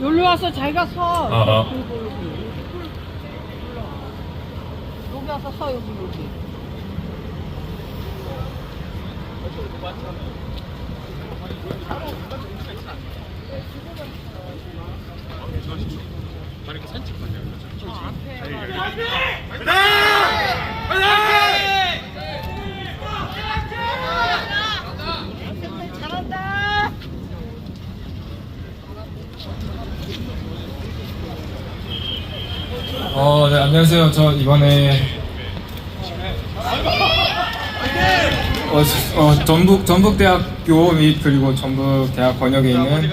여기 와서 자기가 서. 아, 아. 여기, 여기, 여기. 여기 와서 서 여기 여기. 어, 네, 안녕하세요. 저 이번에 어, 어, 전북 전북대학교 및 그리고 전북대학 권역에 있는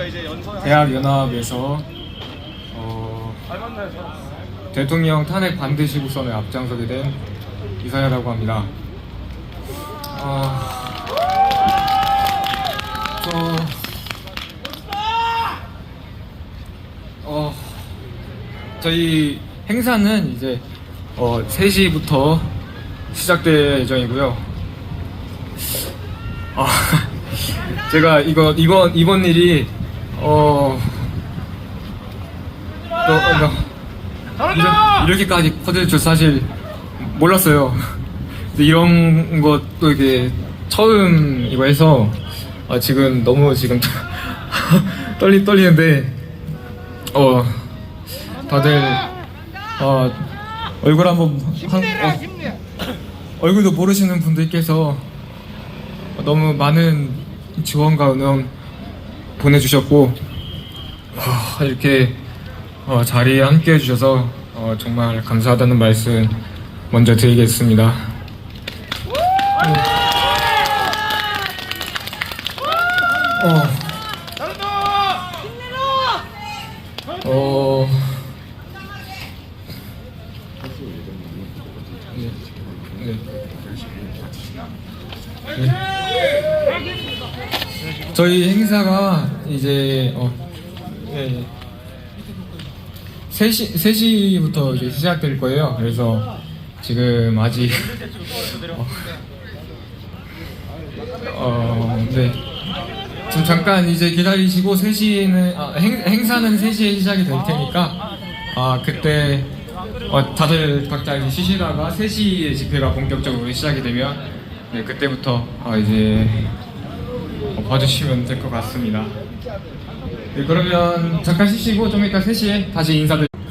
대학 연합에서 어, 대통령 탄핵 반대 시국선에 앞장서게 된 이사야라고 합니다. 어, 저 어, 저희 행사는 이제 어, 3시부터 시작될 예정이고요. 아, 제가 이거 이번 이번 일이 어, 또, 어, 이렇- 이렇게까지 커질 줄 사실 몰랐어요. 이런 것도 이게 처음 이거 해서 아, 지금 너무 지금 떨리 떨리는데 어. 다들 어, 얼굴 한번 한, 어, 얼굴도 모르시는 분들께서 너무 많은 지원과 응원 보내주셨고 와, 이렇게 어, 자리에 함께 해주셔서 어, 정말 감사하다는 말씀 먼저 드리겠습니다. 어, 어, 네. 네. 저희 행사가 이제 어, 네. 3시, 3시부터 이제 시작될 거예요. 그래서 지금 아직 어, 어, 네. 지금 잠깐 이제 기다리시고 3시에는 아, 행, 행사는 3시에 시작이 될 테니까 아 그때 어, 다들 각자 이제 쉬시다가 3시에 집회가 본격적으로 시작이 되면 네 그때부터 아, 이제 어, 봐주시면 될 것 같습니다. 네 그러면 잠깐 쉬시고 좀 이따 3시에 다시 인사드릴게요.